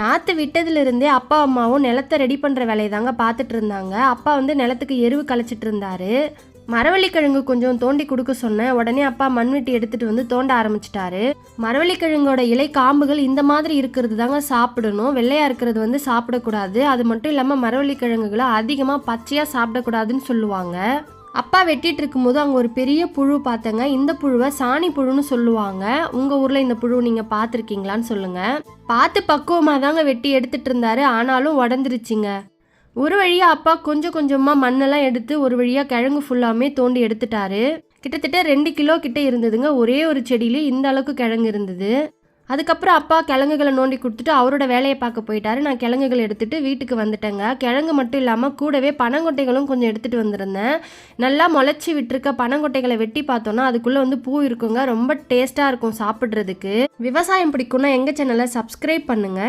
நாற்று விட்டதுலேருந்தே அப்பா அம்மாவும் நிலத்தை ரெடி பண்ணுற வேலையை தாங்க பார்த்துட்டு இருந்தாங்க அப்பா வந்து நிலத்துக்கு எருவு களைச்சிட்டு இருந்தாரு மரவள்ளிக்கிழங்கு கொஞ்சம் தோண்டி கொடுக்க சொன்னேன். உடனே அப்பா மண்வெட்டி எடுத்துட்டு வந்து தோண்ட ஆரம்பிச்சிட்டாரு. மரவள்ளிக்கிழங்கோட இலை காம்புகள் இந்த மாதிரி இருக்கிறது தாங்க சாப்பிடணும். வெள்ளையா இருக்கிறது வந்து சாப்பிடக்கூடாது. அது மட்டும் இல்லாமல் மரவள்ளிக்கிழங்குகளை அதிகமாக பச்சையாக சாப்பிடக்கூடாதுன்னு சொல்லுவாங்க. அப்பா வெட்டிட்டு இருக்கும்போது அங்கே ஒரு பெரிய புழு பார்த்தேங்க. இந்த புழுவை சாணி புழுன்னு சொல்லுவாங்க. உங்கள் ஊரில் இந்த புழு நீங்கள் பார்த்துருக்கீங்களான்னு சொல்லுங்கள் பார்த்து பக்குவமாக தாங்க வெட்டி எடுத்துகிட்டு இருந்தாரு. ஆனாலும் உடந்துருச்சுங்க ஒரு வழியாக அப்பா கொஞ்சம் கொஞ்சமாக மண்ணெல்லாம் எடுத்து ஒரு வழியாக கிழங்கு ஃபுல்லாமே தோண்டி எடுத்துட்டாரு. கிட்டத்தட்ட ரெண்டு கிலோ கிட்ட இருந்ததுங்க. ஒரே ஒரு செடியிலே இந்த அளவுக்கு கிழங்கு இருந்தது. அதுக்கப்புறம் அப்பா கிழங்குகளை நோண்டி கொடுத்துட்டு அவரோட வேலையை பார்க்க போயிட்டாரு. நான் கிழங்குகள் எடுத்துட்டு வீட்டுக்கு வந்துட்டேங்க. கிழங்கு மட்டும் இல்லாமல் கூடவே பனங்கொட்டைகளும் கொஞ்சம் எடுத்துட்டு வந்திருந்தேன். நல்லா முளைச்சி விட்டுருக்க பனங்கொட்டைகளை வெட்டி பார்த்தோன்னா அதுக்குள்ளே வந்து பூ இருக்குங்க. ரொம்ப டேஸ்ட்டாக இருக்கும் சாப்பிட்றதுக்கு. விவசாயம் பிடிக்கும்னா எங்கள் சேனலை சப்ஸ்கிரைப் பண்ணுங்க.